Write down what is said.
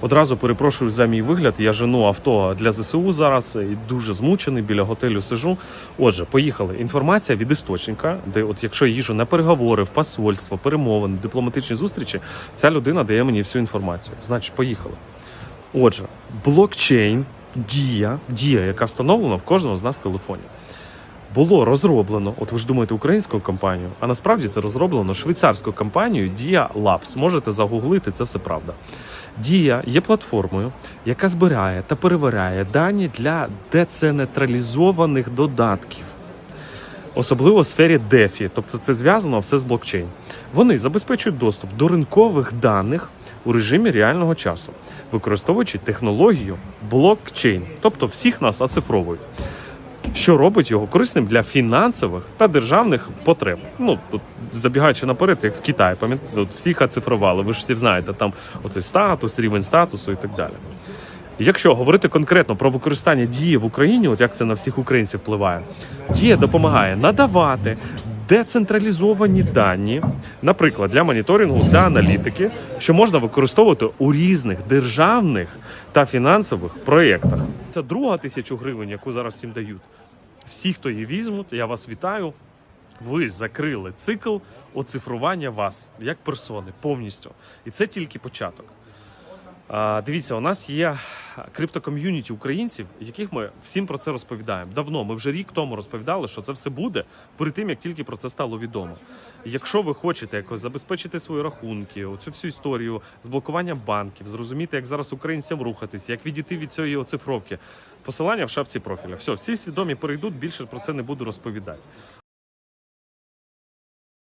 Одразу перепрошую за мій вигляд. Я жену авто для ЗСУ зараз і дуже змучений біля готелю сижу. Отже, поїхали. Інформація від істочника, де, от якщо я їжу на переговори, в посольство, перемовини, дипломатичні зустрічі, ця людина дає мені всю інформацію. Значить, поїхали. Отже, блокчейн, дія, дія, яка встановлена в кожного з нас в телефоні. Було розроблено, от ви ж думаєте, українською компанією, а насправді це розроблено швейцарською компанією Dia Labs. Можете загуглити, це все правда. Дія є платформою, яка збирає та перевіряє дані для децентралізованих додатків, особливо в сфері DeFi, тобто це зв'язано все з блокчейн. Вони забезпечують доступ до ринкових даних у режимі реального часу, використовуючи технологію блокчейн, тобто всіх нас оцифровують що робить його корисним для фінансових та державних потреб. Ну тут забігаючи наперед, як в Китаї, пам'ятаєте, всіх оцифрували. Ви ж всі знаєте, там оцей статус, рівень статусу і так далі. Якщо говорити конкретно про використання дії в Україні, от як це на всіх українців впливає, дія допомагає надавати децентралізовані дані, наприклад, для моніторингу та аналітики, що можна використовувати у різних державних та фінансових проєктах. Це друга тисячу гривень, яку зараз всім дають. Всі, хто її візьмуть, я вас вітаю. Ви закрили цикл оцифрування вас як персони повністю. І це тільки початок. Дивіться, у нас є криптоком'юніті українців, яких ми всім про це розповідаємо. Давно ми вже рік тому розповідали, що це все буде перед тим, як тільки про це стало відомо. Якщо ви хочете якось забезпечити свої рахунки, оцю всю історію з блокуванням банків, зрозуміти, як зараз українцям рухатися, як відійти від цієї оцифровки. Посилання в шапці профіля. Все, всі свідомі перейдуть, більше про це не буду розповідати.